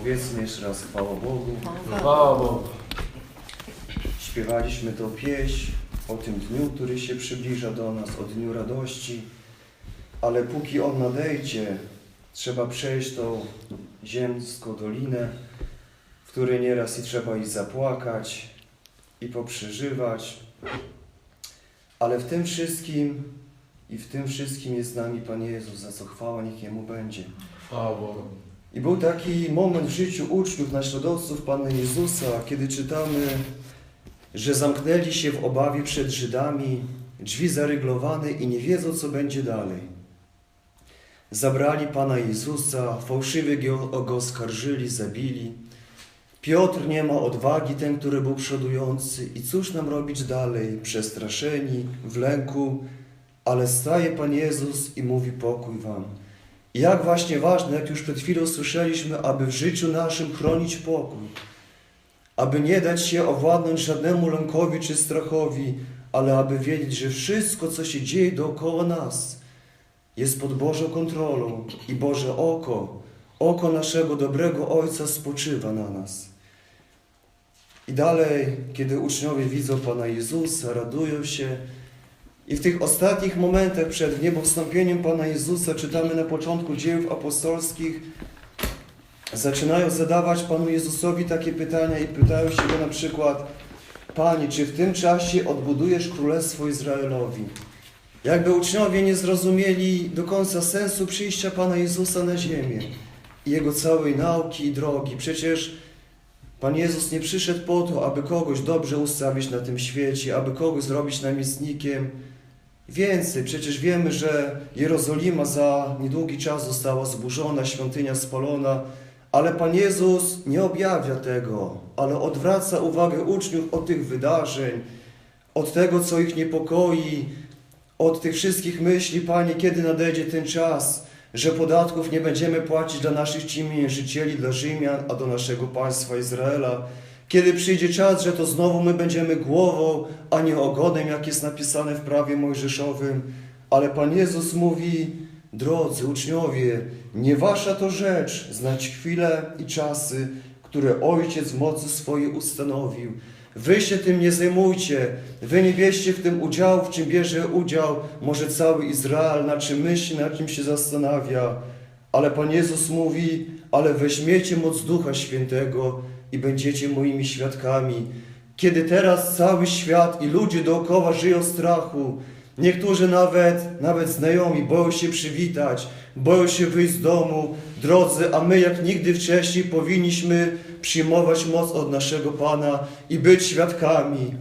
Powiedzmy jeszcze raz chwała Bogu. Chwała Bogu. Śpiewaliśmy tą pieśń o tym dniu, który się przybliża do nas, o dniu radości. Ale póki on nadejdzie, trzeba przejść tą ziemską dolinę, w której nieraz i trzeba i zapłakać, i poprzeżywać. Ale w tym wszystkim i w tym wszystkim jest z nami Pan Jezus, za co chwała niech Jemu będzie. Chwała Bogu. I był taki moment w życiu uczniów, naśladowców Pana Jezusa, kiedy czytamy, że zamknęli się w obawie przed Żydami, drzwi zaryglowane i nie wiedzą, co będzie dalej. Zabrali Pana Jezusa, fałszywie go, go oskarżyli, zabili. Piotr nie ma odwagi, ten, który był przodujący. I cóż nam robić dalej? Przestraszeni, w lęku, ale staje Pan Jezus i mówi pokój wam. Jak właśnie ważne, jak już przed chwilą słyszeliśmy, aby w życiu naszym chronić pokój, aby nie dać się owładnąć żadnemu lękowi czy strachowi, ale aby wiedzieć, że wszystko, co się dzieje dookoła nas, jest pod Bożą kontrolą i Boże oko, oko naszego dobrego Ojca spoczywa na nas. I dalej, kiedy uczniowie widzą Pana Jezusa, radują się, i w tych ostatnich momentach przed niebowstąpieniem Pana Jezusa czytamy na początku dziejów apostolskich, zaczynają zadawać Panu Jezusowi takie pytania i pytają się go na przykład Panie, czy w tym czasie odbudujesz Królestwo Izraelowi? Jakby uczniowie nie zrozumieli do końca sensu przyjścia Pana Jezusa na ziemię i Jego całej nauki i drogi. Przecież Pan Jezus nie przyszedł po to, aby kogoś dobrze ustawić na tym świecie, aby kogoś zrobić namiestnikiem, Więcej, przecież wiemy, że Jerozolima za niedługi czas została zburzona, świątynia spalona, ale Pan Jezus nie objawia tego, ale odwraca uwagę uczniów od tych wydarzeń, od tego, co ich niepokoi, od tych wszystkich myśli, Panie, kiedy nadejdzie ten czas, że podatków nie będziemy płacić dla naszych ciemiężycieli, dla Rzymian, a do naszego państwa Izraela. Kiedy przyjdzie czas, że to znowu my będziemy głową, a nie ogonem, jak jest napisane w prawie mojżeszowym. Ale Pan Jezus mówi, drodzy uczniowie, nie wasza to rzecz znać chwile i czasy, które Ojciec w mocy swojej ustanowił. Wy się tym nie zajmujcie, wy nie bierzcie w tym udziału, w czym bierze udział może cały Izrael, na czym myśli, na czym się zastanawia. Ale Pan Jezus mówi, ale weźmiecie moc Ducha Świętego i będziecie moimi świadkami. Kiedy teraz cały świat i ludzie dookoła żyją strachu, niektórzy nawet, nawet znajomi boją się przywitać, boją się wyjść z domu, drodzy, a my jak nigdy wcześniej powinniśmy przyjmować moc od naszego Pana i być świadkami.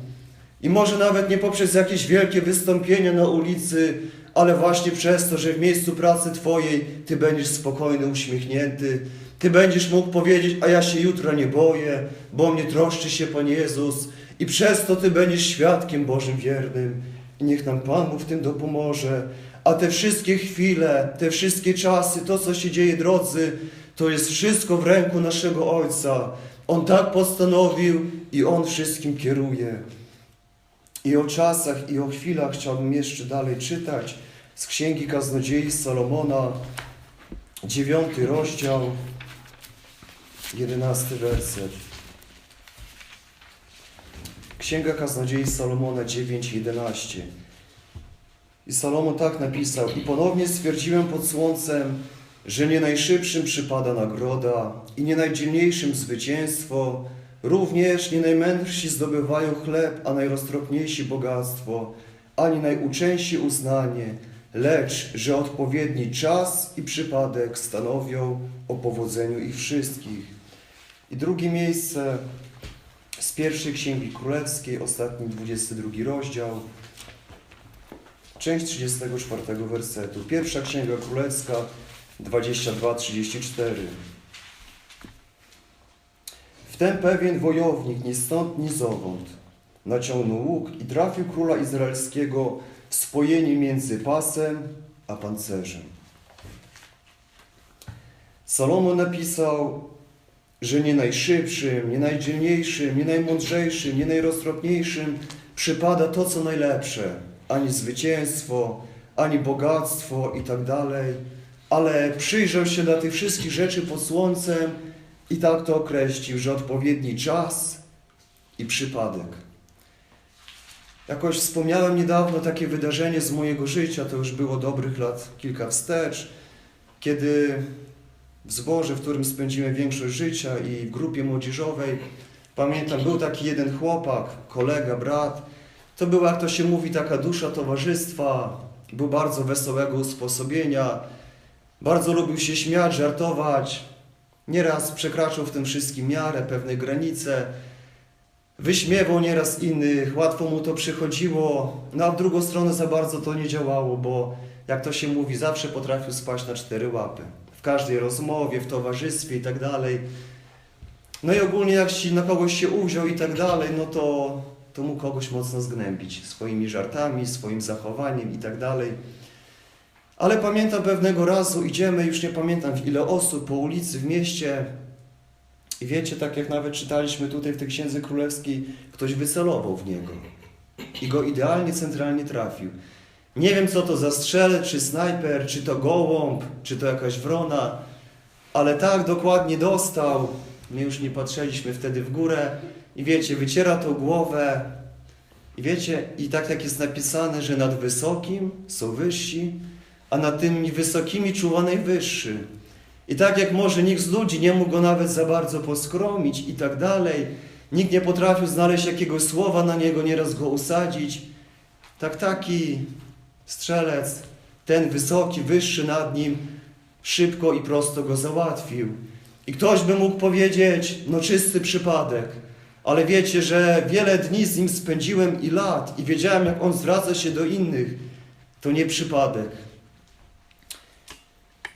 I może nawet nie poprzez jakieś wielkie wystąpienia na ulicy, ale właśnie przez to, że w miejscu pracy Twojej Ty będziesz spokojny, uśmiechnięty, Ty będziesz mógł powiedzieć, a ja się jutra nie boję, bo mnie troszczy się Pan Jezus i przez to Ty będziesz świadkiem Bożym wiernym. I niech nam Pan mu w tym dopomoże. A te wszystkie chwile, te wszystkie czasy, to co się dzieje, drodzy, to jest wszystko w ręku naszego Ojca. On tak postanowił i On wszystkim kieruje. I o czasach, i o chwilach chciałbym jeszcze dalej czytać z Księgi Kaznodziei Salomona, dziewiąty rozdział, jedenasty werset. Księga Kaznodziei Salomona 9:11. I Salomon tak napisał: I ponownie stwierdziłem pod słońcem, że nie najszybszym przypada nagroda i nie najdzielniejszym zwycięstwo, również nie najmędrsi zdobywają chleb, a najroztropniejsi bogactwo, ani najuczęści uznanie, lecz że odpowiedni czas i przypadek stanowią o powodzeniu ich wszystkich. I drugie miejsce z pierwszej Księgi Królewskiej, ostatni 22 rozdział, część 34 wersetu. Pierwsza Księga Królewska 22-34. Wtem pewien wojownik ni stąd, ni zowąd naciągnął łuk i trafił króla izraelskiego w spojenie między pasem a pancerzem. Salomon napisał, że nie najszybszym, nie najdzielniejszym, nie najmądrzejszym, nie najroztropniejszym przypada to, co najlepsze, ani zwycięstwo, ani bogactwo i tak dalej, ale przyjrzał się dla tych wszystkich rzeczy pod słońcem I tak to określił, że odpowiedni czas i przypadek. Jakoś wspomniałem niedawno takie wydarzenie z mojego życia, to już było dobrych lat kilka wstecz, kiedy w zborze, w którym spędziłem większość życia i w grupie młodzieżowej, pamiętam, był taki jeden chłopak, kolega, brat, to była, jak to się mówi, taka dusza towarzystwa, był bardzo wesołego usposobienia, bardzo lubił się śmiać, żartować, nieraz przekraczał w tym wszystkim miarę, pewne granice, wyśmiewał nieraz innych, łatwo mu to przychodziło, no a w drugą stronę za bardzo to nie działało, bo jak to się mówi, zawsze potrafił spać na cztery łapy. W każdej rozmowie, w towarzystwie i tak dalej. No i ogólnie jak się na kogoś się uwziął i tak dalej, no to, to mógł kogoś mocno zgnębić swoimi żartami, swoim zachowaniem i tak dalej. Ale pamiętam pewnego razu, idziemy, już nie pamiętam w ile osób, po ulicy w mieście i wiecie, tak jak nawet czytaliśmy tutaj w tej Księdze Królewskiej, ktoś wycelował w niego i go idealnie centralnie trafił. Nie wiem, co to za strzelec, czy snajper, czy to gołąb, czy to jakaś wrona, ale tak dokładnie dostał. My już nie patrzyliśmy wtedy w górę i wiecie, wyciera tą głowę i wiecie, i tak jak jest napisane, że nad wysokim są wyżsi, a nad tymi wysokimi czuwa najwyższy. I tak jak może nikt z ludzi nie mógł go nawet za bardzo poskromić i tak dalej, nikt nie potrafił znaleźć jakiegoś słowa na niego, nieraz go usadzić, tak taki strzelec, ten wysoki, wyższy nad nim, szybko i prosto go załatwił. I ktoś by mógł powiedzieć, no czysty przypadek, ale wiecie, że wiele dni z nim spędziłem i lat i wiedziałem, jak on zwraca się do innych. To nie przypadek.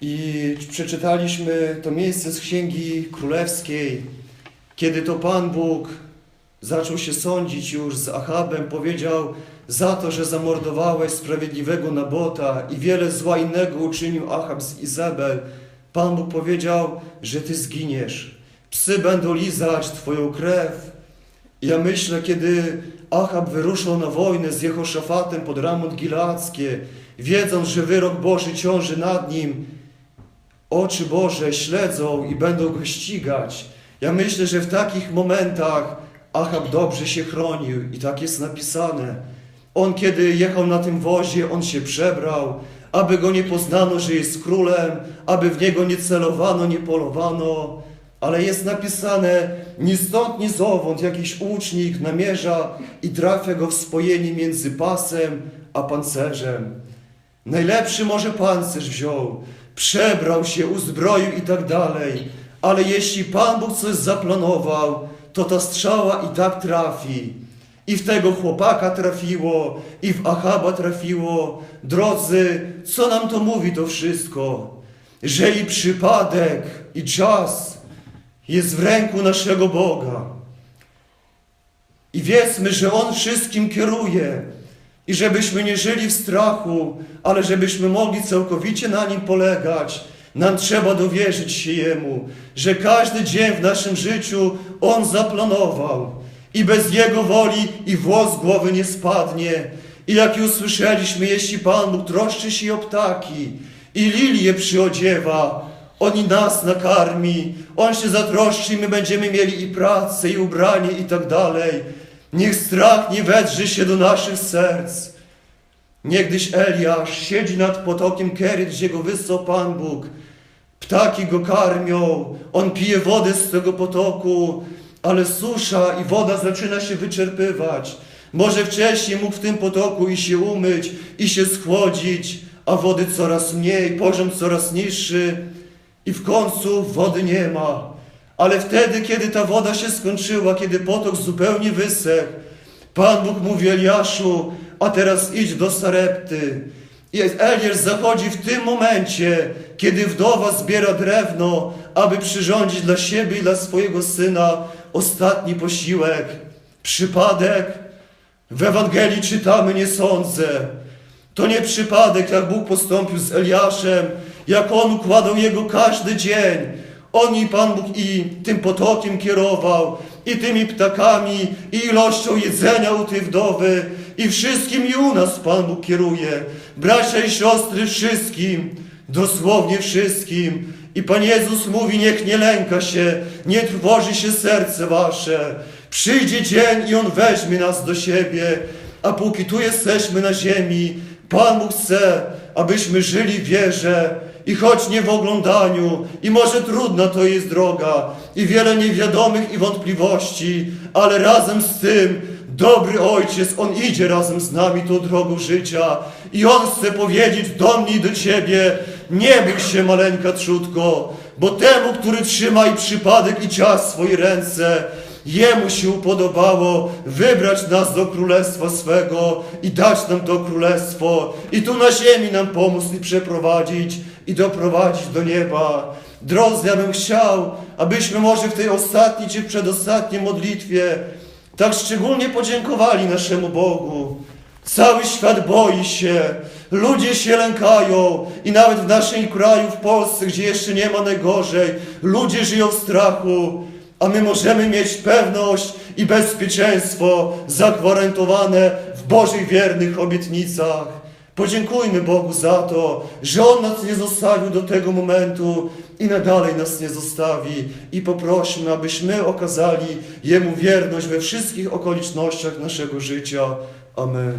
I przeczytaliśmy to miejsce z Księgi Królewskiej, kiedy to Pan Bóg zaczął się sądzić już z Achabem, powiedział za to, że zamordowałeś sprawiedliwego Nabota i wiele zła innego uczynił Achab z Izabel. Pan Bóg powiedział, że ty zginiesz. Psy będą lizać twoją krew. Ja myślę, kiedy Achab wyruszał na wojnę z Jehoszafatem pod Ramont Gileackie, wiedząc, że wyrok Boży ciąży nad nim, oczy Boże śledzą i będą go ścigać. Ja myślę, że w takich momentach Achab dobrze się chronił i tak jest napisane. On, kiedy jechał na tym wozie, on się przebrał, aby go nie poznano, że jest królem, aby w niego nie celowano, nie polowano. Ale jest napisane, ni stąd, ni zowąd jakiś łucznik namierza i trafia go w spojenie między pasem a pancerzem. Najlepszy może pancerz wziął, przebrał się, uzbroił i tak dalej. Ale jeśli Pan Bóg coś zaplanował, to ta strzała i tak trafi. I w tego chłopaka trafiło, i w Achaba trafiło. Drodzy, co nam to mówi to wszystko? Że i przypadek, i czas jest w ręku naszego Boga. I wiedzmy, że On wszystkim kieruje. I żebyśmy nie żyli w strachu, ale żebyśmy mogli całkowicie na Nim polegać. Nam trzeba dowierzyć się Jemu, że każdy dzień w naszym życiu On zaplanował i bez Jego woli i włos głowy nie spadnie. I jak już słyszeliśmy, jeśli Pan Bóg troszczy się o ptaki i lilie przyodziewa, On i nas nakarmi, On się zatroszczy i my będziemy mieli i pracę, i ubranie i tak dalej. Niech strach nie wedrze się do naszych serc. Niegdyś Eliasz siedzi nad potokiem Keryt, gdzie go wysłał Pan Bóg. Ptaki go karmią, on pije wodę z tego potoku, ale susza i woda zaczyna się wyczerpywać. Może wcześniej mógł w tym potoku i się umyć, i się schłodzić, a wody coraz mniej, poziom coraz niższy i w końcu wody nie ma. Ale wtedy, kiedy ta woda się skończyła, kiedy potok zupełnie wysechł, Pan Bóg mówi Eliaszu, a teraz idź do Sarepty. I Eliasz zachodzi w tym momencie, kiedy wdowa zbiera drewno, aby przyrządzić dla siebie i dla swojego syna ostatni posiłek. Przypadek? W Ewangelii czytamy, nie sądzę. To nie przypadek, jak Bóg postąpił z Eliaszem, jak On układał jego każdy dzień. On i Pan Bóg i tym potokiem kierował, i tymi ptakami, i ilością jedzenia u tej wdowy, i wszystkim i u nas Pan Bóg kieruje. Bracia i siostry, wszystkim, dosłownie wszystkim. I Pan Jezus mówi, niech nie lęka się, nie trwoży się serce wasze. Przyjdzie dzień i On weźmie nas do siebie, a póki tu jesteśmy na ziemi, Pan Bóg chce, abyśmy żyli w wierze i choć nie w oglądaniu, i może trudna to jest droga, i wiele niewiadomych i wątpliwości, ale razem z tym dobry Ojciec, On idzie razem z nami tą drogą życia i On chce powiedzieć do mnie i do Ciebie, nie bój się maleńka trzutko, bo temu, który trzyma i przypadek i czas w swoje ręce, Jemu się upodobało wybrać nas do królestwa swego i dać nam to królestwo i tu na ziemi nam pomóc i przeprowadzić i doprowadzić do nieba. Drodzy, ja bym chciał, abyśmy może w tej ostatniej czy przedostatniej modlitwie tak szczególnie podziękowali naszemu Bogu. Cały świat boi się, ludzie się lękają i nawet w naszym kraju, w Polsce, gdzie jeszcze nie ma najgorzej, ludzie żyją w strachu, a my możemy mieć pewność i bezpieczeństwo zagwarantowane w Bożych wiernych obietnicach. Podziękujmy Bogu za to, że On nas nie zostawił do tego momentu i nadalej nas nie zostawi. I poprośmy, abyśmy okazali Jemu wierność we wszystkich okolicznościach naszego życia. Amen.